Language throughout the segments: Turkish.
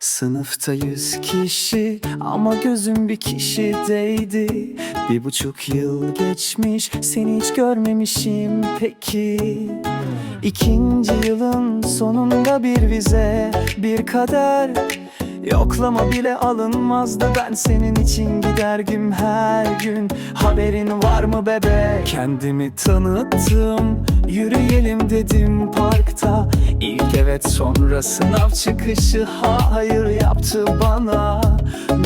Sınıfta yüz kişi ama gözüm bir kişideydi. Bir buçuk yıl geçmiş seni hiç görmemişim peki. İkinci yılın sonunda bir vize bir kader Yoklama bile alınmazdı ben senin için giderdim her gün. Haberin var mı bebe? Kendimi tanıttım Yürüyelim dedim parkta. İlk evet sonra sınav çıkışı hayır yaptı bana.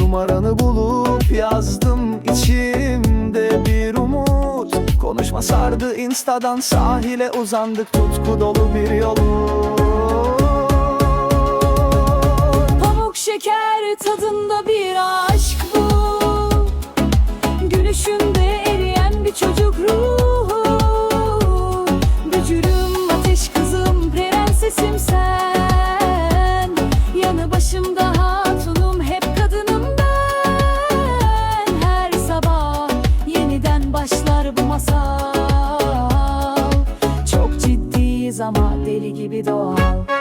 Numaranı bulup yazdım içimde bir umut. Konuşma sardı instadan sahile uzandık tutku dolu bir yolun şeker tadında bir aşk bu. Gülüşünde eriyen bir çocuk ruhu. Bücürüm ateş kızım prensesim sen. Yanı başımda hatunum hep kadınım ben. Her sabah yeniden başlar bu masal. Çok ciddiyiz ama deli gibi doğal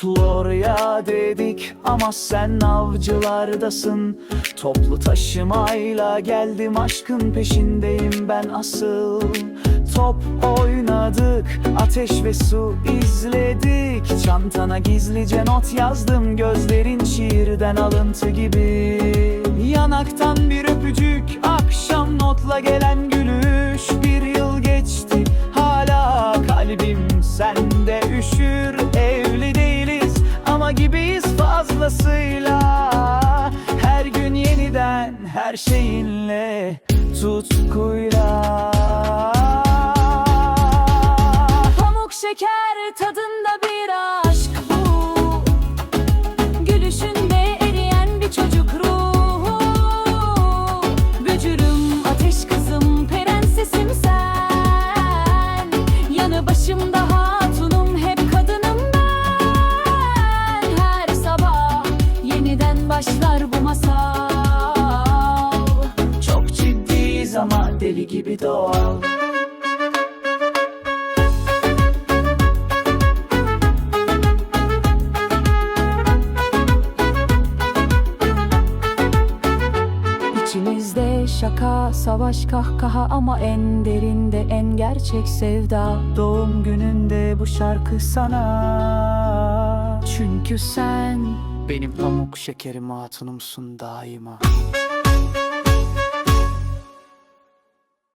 Florya dedik ama sen avcılardasın. Toplu taşımayla geldim aşkın peşindeyim ben asıl. Top oynadık, ateş ve su izledik. Çantana gizlice not yazdım gözlerin şiirden alıntı gibi. Yanaktan bir öpücük, akşam notla gelen yeniden her şeyinle tutkuyla. Pamuk şeker tadında bir aşk bu. Gülüşünde eriyen bir çocuk ruhu. Bücürüm ateş kızım prensesim sen. Yanı başımda hatunum hep kadınım ben. Her sabah yeniden başlar bu masal deli gibi doğal. İçimizde şaka, savaş, kahkaha ama en derinde en gerçek sevda. Doğum gününde bu şarkı sana. Çünkü sen Benim pamuk şekerim hatunumsun daima